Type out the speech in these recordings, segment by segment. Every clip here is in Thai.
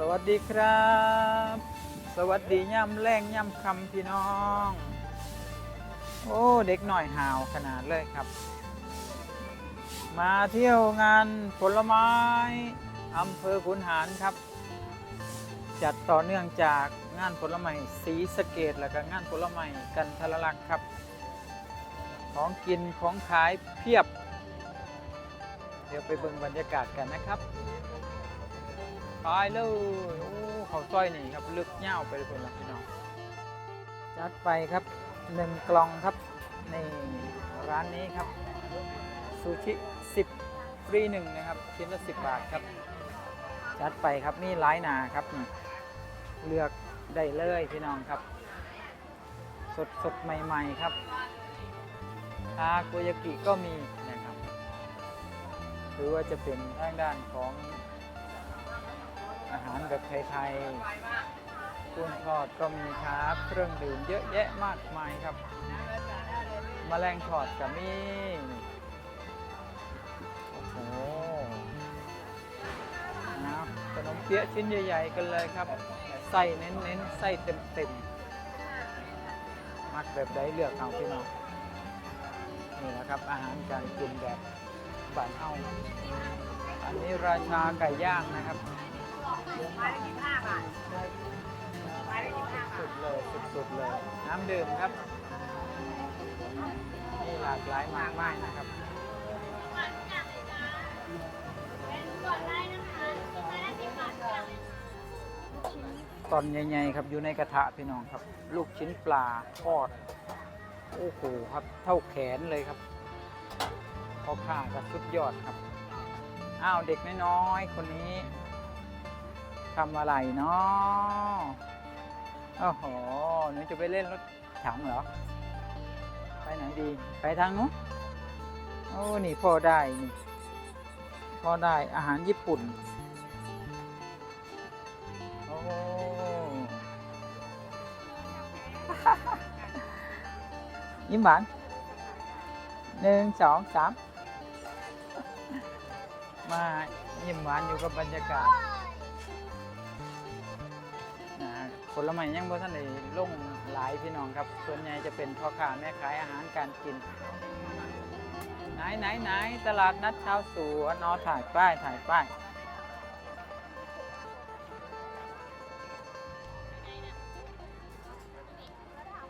สวัสดีครับ สวัสดีย่ำแรงย่ำคำพี่น้อง โอ้เด็กหน่อยหาวขนาดเลยครับ มาเที่ยวงานผลไม้อำเภอขุนหารครับ จัดต่อเนื่องจากงานผลไม้สีสเกตแล้วก็งานผลไม้กันทรลักษ์ครับ ของกินของขายเพียบ เดี๋ยวไปเบิ่งบรรยากาศกันนะครับ ไปเลยโอ้เขาซอยนี่ครับลึกเง่าไปเลยนะพี่น้องจัดไปครับหนึ่งกล่องครับในร้านนี้ครับซูชิ10ฟรีหนึ่งนะครับชิ้นละ10 บาทครับ จัดไปครับนี่หลายนาครับนี่เลือกได้เลยพี่น้องครับ สดสดใหม่ ๆ ครับทาโกยากิก็มีนะครับหรือว่าจะเป็นทางด้านของ อาหารแบบไทยๆกุ้งทอดก็มีครับ เครื่องดื่มเยอะแยะมากมายครับแมลงทอดก็มีโอ้โหนะขนมเปี๊ยะชิ้นใหญ่ ๆ กันเลยครับไส้เน้นๆไส้เต็มๆมักแบบใดเลือกเอาพี่น้องนี่นะครับ อาหารการกินแบบบ้านเฮาอันนี้ราชาไก่ย่างนะครับ สุดเลยสุดๆเลย น้ำดื่มครับนี่หลากหลายมากมายนะครับอยากเลยจ้าได้นี่ก่อนได้นะคะอยากเลยจ้าตอนใหญ่ๆครับอยู่ในกระทะพี่น้องครับ ลูกชิ้นปลาทอดโอ้โหครับ เท่าแขนเลยครับพอข้าก็สุดยอดครับ อ้าวเด็กน้อยๆคนนี้ ทำอะไรเนาะโอ้โหหนูจะไปเล่นรถถังเหรอ ไปไหนดี ไปทางนู้นโอ้นี่พอได้นี่พอได้อาหารญี่ปุ่น โอ้ยิ้มหวานหนึ่งสองสามมายิ้มหวานอยู่กับบรรยากาศ ผลไม้ยังบ่ท่านได้ลงหลายพี่น้องครับ ส่วนใหญ่จะเป็นพ่อค้าแม่ขายอาหารการกิน ไหนไหนไหนตลาดนัดชาวสวนนอถ่ายป้ายถ่ายป้าย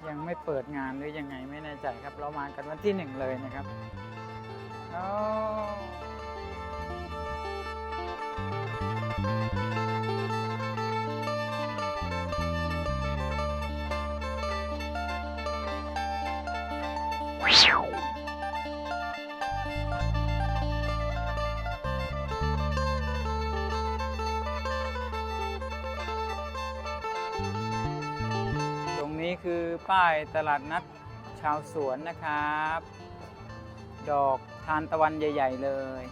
ยังไม่เปิดงานหรือยังไงไม่แน่ใจครับ เรามากันวันที่หนึ่งเลยนะครับโอ้ต คือป้ายตลาดนัดชาวสวนนะครับ ดอกทานตะวันใหญ่ ๆ เลย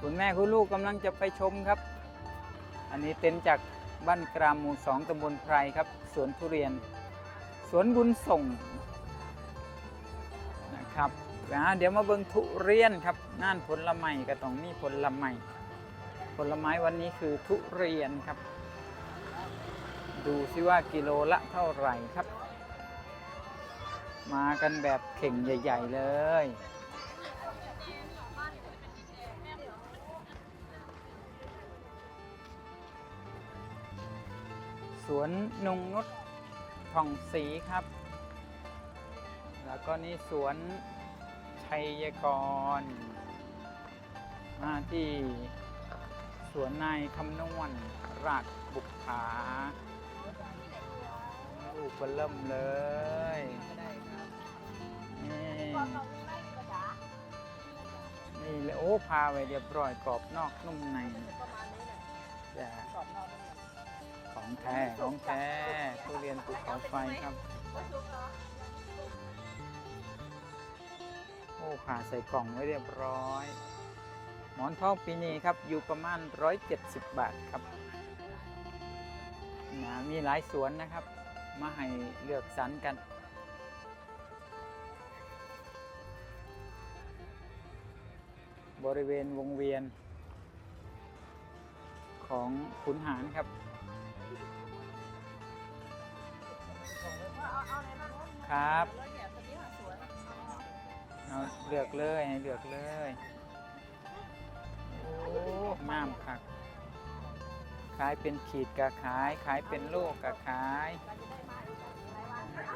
คุณแม่คุณลูกกำลังจะไปชมครับ อันนี้เต็นท์จากบ้านกรามหมู่สองตำบลไพรครับ สวนทุเรียน สวนบุญส่งนะครับเดี๋ยวมาเบิ่งทุเรียนครับน่านผลไม้ก็ต้องมีผลไม้ผลไม้วันนี้คือทุเรียนครับ ดูซิว่ากิโลละเท่าไหร่ครับ มากันแบบเข่งใหญ่ ๆ เลย สวนนงนุชผ่องศรีครับ แล้วก็นี่สวนชัยกร มาที่สวนนายคำนวณราชบุกผาลูกเบลเริ่มเลย พาไปเรียบร้อยกรอบนอกนุ่มในจ้ะของแท้ของแท้ทุเรียนภูเขาไฟครับ โอ้ผ่าใส่กล่องไว้เรียบร้อย หมอนทองปีนี้ครับอยู่ประมาณ 170 บาทครับนะมีหลายสวนนะครับ มาให้เลือกสรรกัน บริเวณวงเวียน ของขุนหารครับ ครับ เอาเลือกเลยให้เลือกเลย โอ้งามคักขายเป็นขีดกระขาย ขายเป็นลูกกระขาย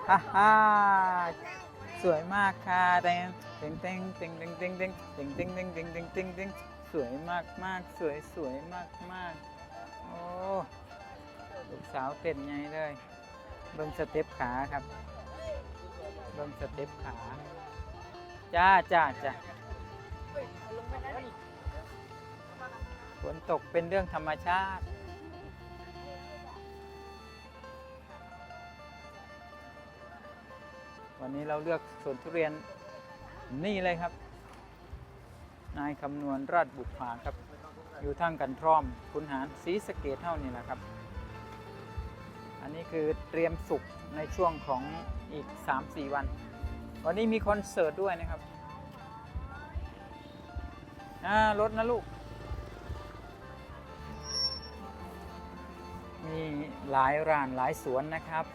ฮ่าฮ่า สวยมากค่ะแตงเต็งเต็งเต็งเต็งเต็งเต็งเต็งเต็งเต็งเต็งเต็งเต็งเต็งสวยมากมากสวยสวยมากมากโอ้ลูกสาวเต้นไงเลยเบิ่งสเต็ปขาครับเบิ่งสเต็ปขาจ้าจ้าจ้าฝนตกเป็นเรื่องธรรมชาติ วันนี้เราเลือกสวนทุเรียนนี่เลยครับ นายคำนวณราชบุพภาครับ อยู่ทางกันทร่อมคุณหารศรีสเกดเท่านี่แหละครับ อันนี้คือเตรียมสุกในช่วงของอีก 3-4 วัน วันนี้มีคอนเสิร์ตด้วยนะครับอ่ารถนะลูก มีหลายร้านหลายสวนนะครับ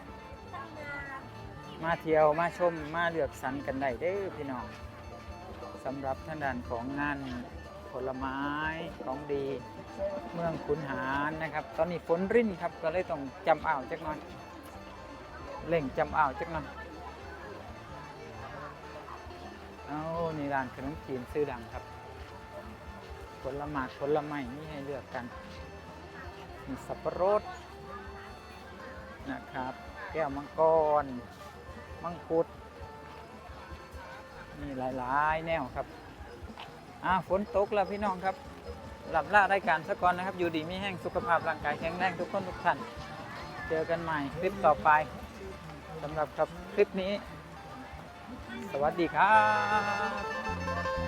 มาเที่ยวมาชมมาเลือกสรรกันได้เด้อพี่น้องสำหรับท่านด้านของงานผลไม้ของดีเมืองขุนหารนะครับ ตอนนี้ฝนรินครับก็เลยต้องจำอ่าวจักหน่อยเล่งจำอ่าวจักหน่อยเอานี่ร้านขนมจีนซื้อดังครับ ผลไม้ผลไม้นี่ให้เลือกกันมีสับปะรดนะครับ แก้วมังกร มังคุดมีหลายๆ แนวครับอ่าฝนตกแล้วพี่น้องครับ หลับล่าได้การสะก่อนนะครับ อยู่ดีมีแห้งสุขภาพร่างกายแข็งแรงทุกคนทุกท่าน เจอกันใหม่คลิปต่อไปสำหรับครับคลิปนี้ สวัสดีครับ